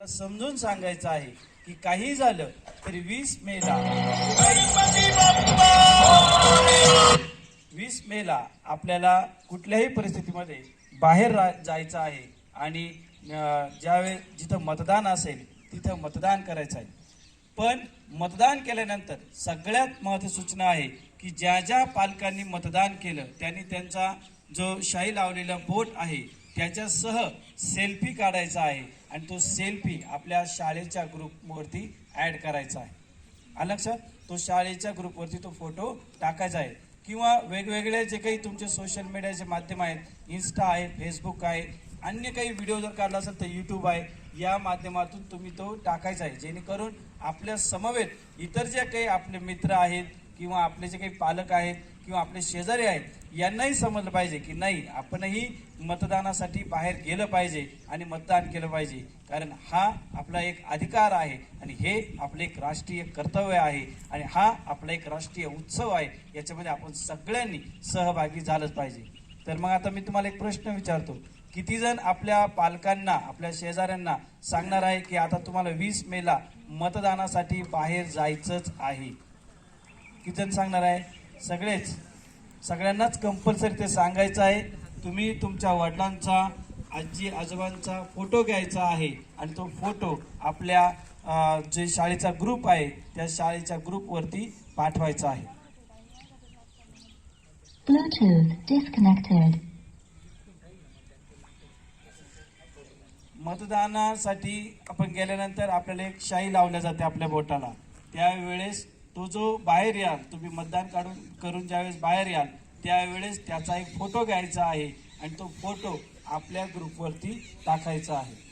समजून सांगायचं आहे की काही झालं तरी वीस मेला वीस मेला आपल्याला कुठल्याही परिस्थितीमध्ये बाहेर रा- जायचं आहे आणि ज्यावेळेस जिथं मतदान असेल तिथं मतदान करायचं आहे. पण मतदान केल्यानंतर सगळ्यात महत्त्वाची सूचना आहे की ज्या ज्या पालकांनी मतदान केलं त्यांनी त्यांचा जो शाई लावलेला बोट आहे त्याच्यासह सेल्फी काढायचा आहे आणि तो सेल्फी आपल्या शाळेच्या ग्रुपवरती ॲड करायचा आहे. आलं लक्षात? तो शाळेच्या ग्रुपवरती तो फोटो टाकायचा आहे. किंवा वेगवेगळे जे काही तुमचे सोशल मीडियाचे माध्यम आहेत इन्स्टा आहे फेसबुक आहे अन्य काही व्हिडिओ जर काढला असेल तर यूट्यूब आहे या माध्यमातून तुम्ही तो टाकायचा आहे. जेणेकरून आपल्या समवेत इतर जे काही आपले मित्र आहेत किंवा आपले जे काही पालक आहेत किंवा आपले शेजारी आहेत यांनाही समजलं पाहिजे की नाही आपणही मतदानासाठी बाहेर गेलं पाहिजे आणि मतदान केलं पाहिजे. कारण हा आपला एक अधिकार आहे आणि हे आपलं एक राष्ट्रीय कर्तव्य आहे आणि हा आपला एक राष्ट्रीय उत्सव आहे. याच्यामध्ये आपण सगळ्यांनी सहभागी झालंच पाहिजे. तर मग आता मी तुम्हाला एक प्रश्न विचारतो. किती जण आपल्या पालकांना आपल्या शेजाऱ्यांना सांगणार आहे की आता तुम्हाला वीस मेला मतदानासाठी बाहेर जायचंच आहे? जण सांगणार आहे. सगळेच सगळ्यांनाच कंपल्सरी ते सांगायचं आहे. तुम्ही तुमच्या वडिलांचा आजी आजोबांचा फोटो घ्यायचा आहे आणि तो फोटो आपल्या जे शाळेचा ग्रुप आहे त्या शाळेच्या ग्रुपवरती पाठवायचा आहे. मतदानासाठी आपण गेल्यानंतर आपल्याला एक शाई लावल्या जाते आपल्या बोटाला. त्यावेळेस तो जो बाहेर याल तुम्ही मतदान काढून करून ज्यावेळेस बाहेर याल त्यावेळेस त्याचा एक फोटो घ्यायचा आहे. आणि तो फोटो आपल्या ग्रुपवरती टाकायचा आहे.